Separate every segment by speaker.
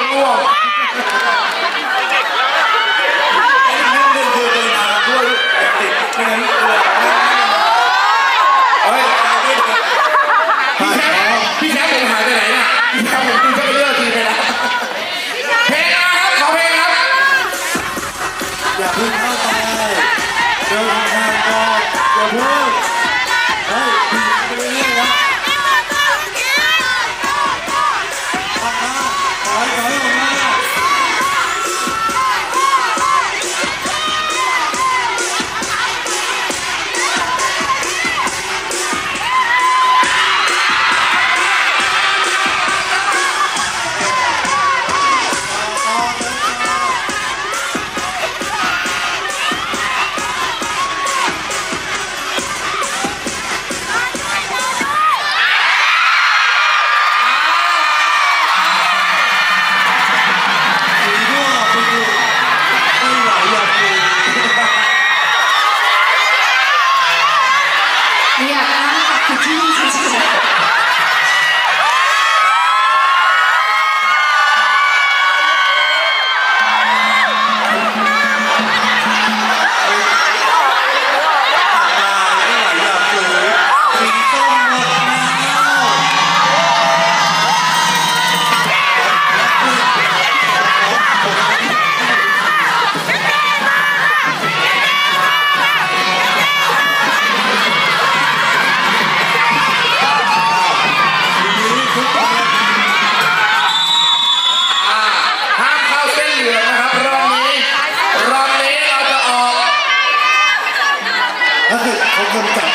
Speaker 1: 哇操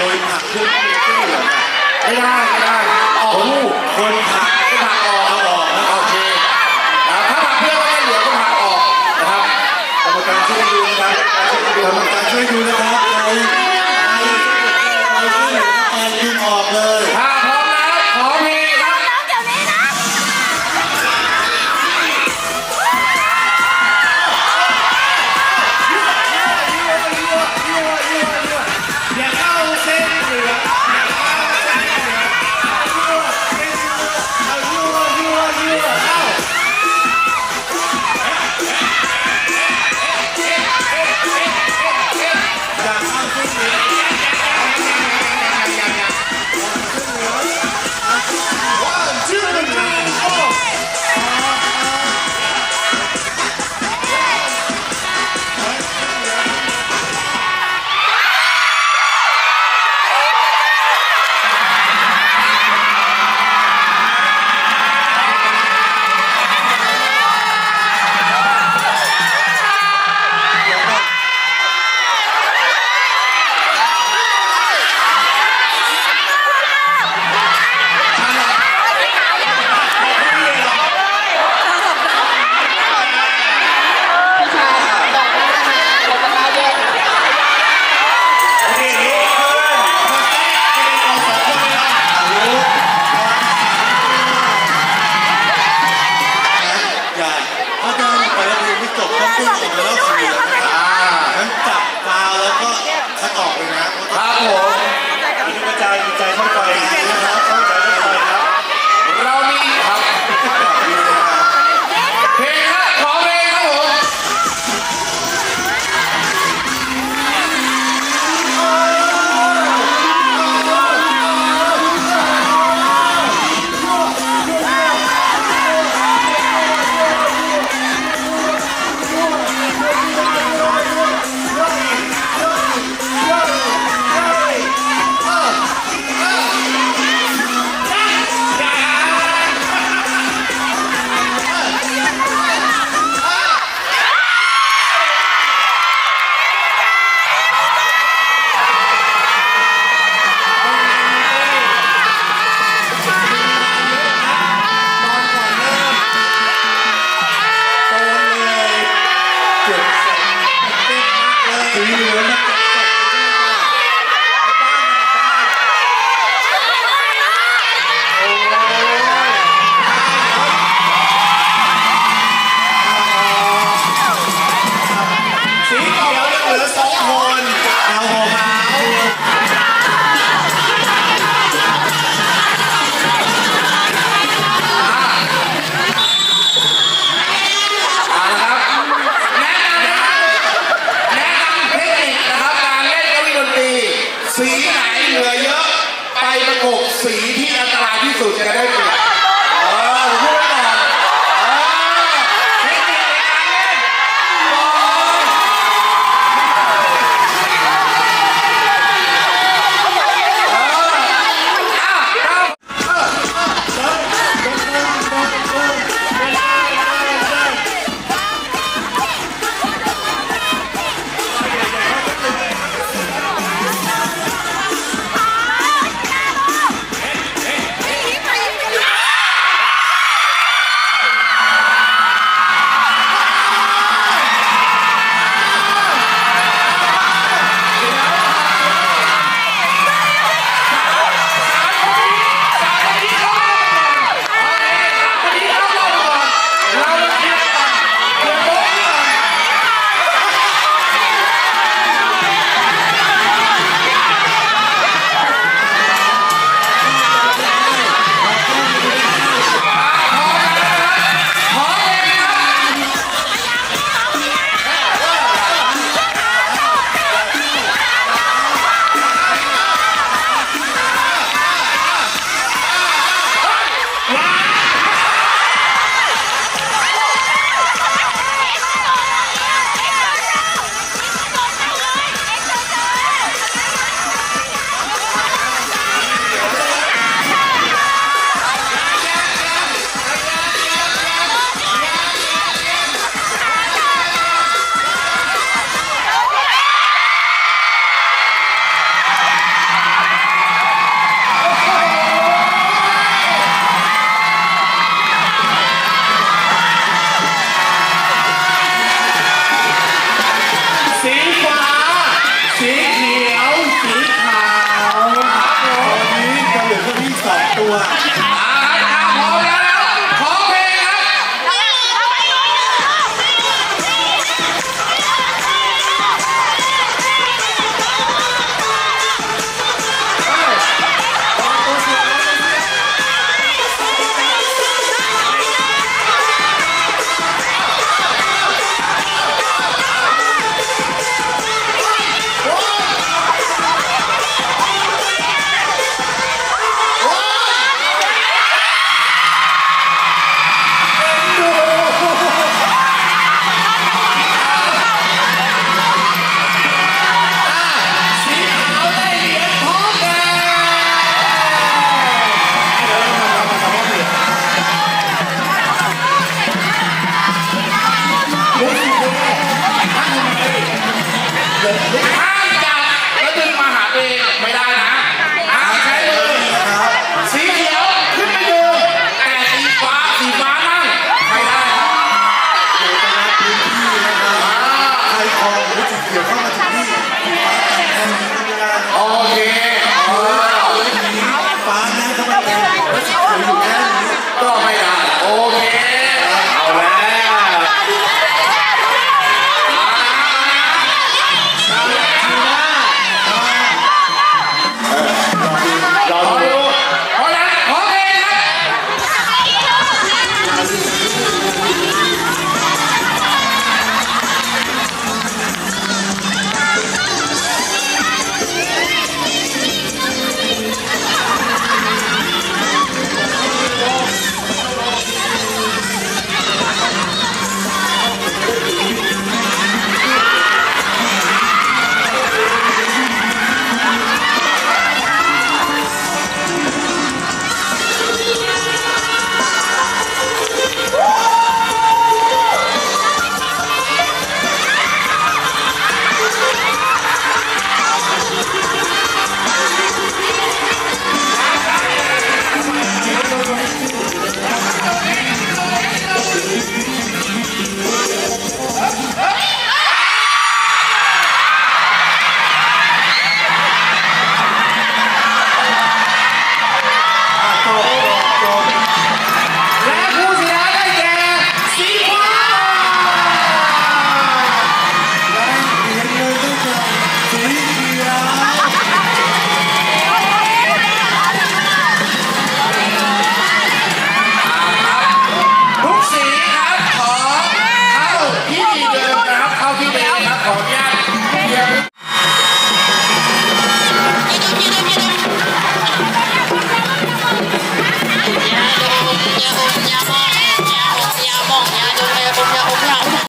Speaker 1: โด
Speaker 2: ยผั
Speaker 1: กทุ
Speaker 2: กไม่ได้
Speaker 1: ไม่ได้ออกลูก
Speaker 2: คนผัก
Speaker 1: ก็ผักออก
Speaker 2: เอาออกนะ
Speaker 1: โอเคถ้าผักเพื่อนก็ไม่เหลือก็ผักออกนะครับ
Speaker 2: กรรมการช่วยดูนะครับกรรมการช่วยดูนะครับเร